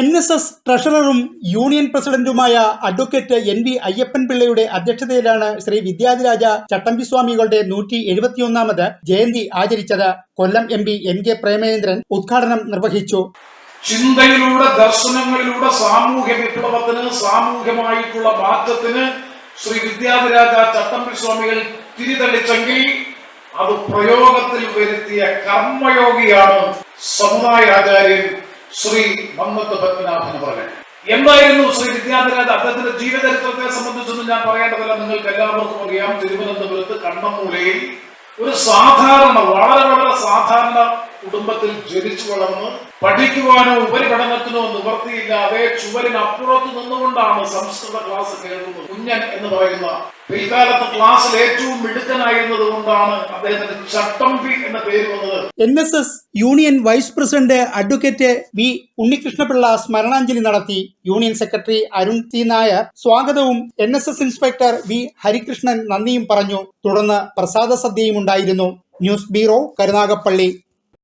N S S ട്രഷററും union പ്രസിഡന്റുമായ advocate N V Ayyappan പിള്ളയുടെ അധ്യക്ഷതയിലാണ് ശ്രീ വിദ്യാധിരാജ ചട്ടമ്പിസ്വാമികളുടെ നൂറ്റി എഴുപത്തിയൊന്നാമത് ജയന്തി ആചരിച്ചത്. Kollam M P N K Premachandran ഉദ്ഘാടനം നിർവഹിച്ചു. ചിന്തയിലൂടെ ദർശനങ്ങളിലൂടെ സാമൂഹ്യ വിപ്ലവത്തിന് സാമൂഹ്യമായിട്ടുള്ള മാറ്റത്തിന് ശ്രീ വിദ്യാധിരാജ ചട്ടമ്പി സ്വാമികൾ തിരിതെളിച്ചെങ്കിൽ അത് പ്രയോഗത്തിൽ വരുത്തിയ കർമ്മയോഗിയാണ് സമുദായ ആചാര്യൻ ശ്രീ മമ്മത്ത് പത്മനാഭൻ പറഞ്ഞു എന്തായിരുന്നു ശ്രീ വിദ്യാനാഥ് അദ്ദേഹത്തിന്റെ ജീവചരിത്രത്തെ സംബന്ധിച്ചൊന്നും ഞാൻ പറയേണ്ടതല്ല നിങ്ങൾക്ക് എല്ലാവർക്കും അറിയാം തിരുവനന്തപുരത്ത് കണ്ണമൂലയിൽ ഒരു സാധാരണ വളരെ വളരെ സാധാരണ കുടുംബത്തിൽ ജനിച്ചു വളർന്ന് പഠിക്കുവാനോ ഉപരിപഠനത്തിനോ നിവർത്തിയില്ലാതെ ചുവരിനപ്പുറത്ത് നിന്നുകൊണ്ടാണ് സംസ്കൃത ക്ലാസ് കേൾക്കുന്നത്. കുഞ്ഞൻ എന്ന് പറയുന്ന പിൽക്കാലത്ത് ക്ലാസ്സിൽ ഏറ്റവും മിടുക്കനായിരുന്നത് കൊണ്ടാണ് അദ്ദേഹത്തിന് ചട്ടമ്പി എന്ന പേര് വന്നത്. N S S union vice president advocate V Unnikrishnapillai സ്മരണാഞ്ജലി നടത്തി. Union secretary Arun T Nair സ്വാഗതവും N S S inspector V Harikrishnan നന്ദിയും പറഞ്ഞു. തുടർന്ന് പ്രസാദ സദ്യയും ഉണ്ടായിരുന്നു. News bureau Karunagappally.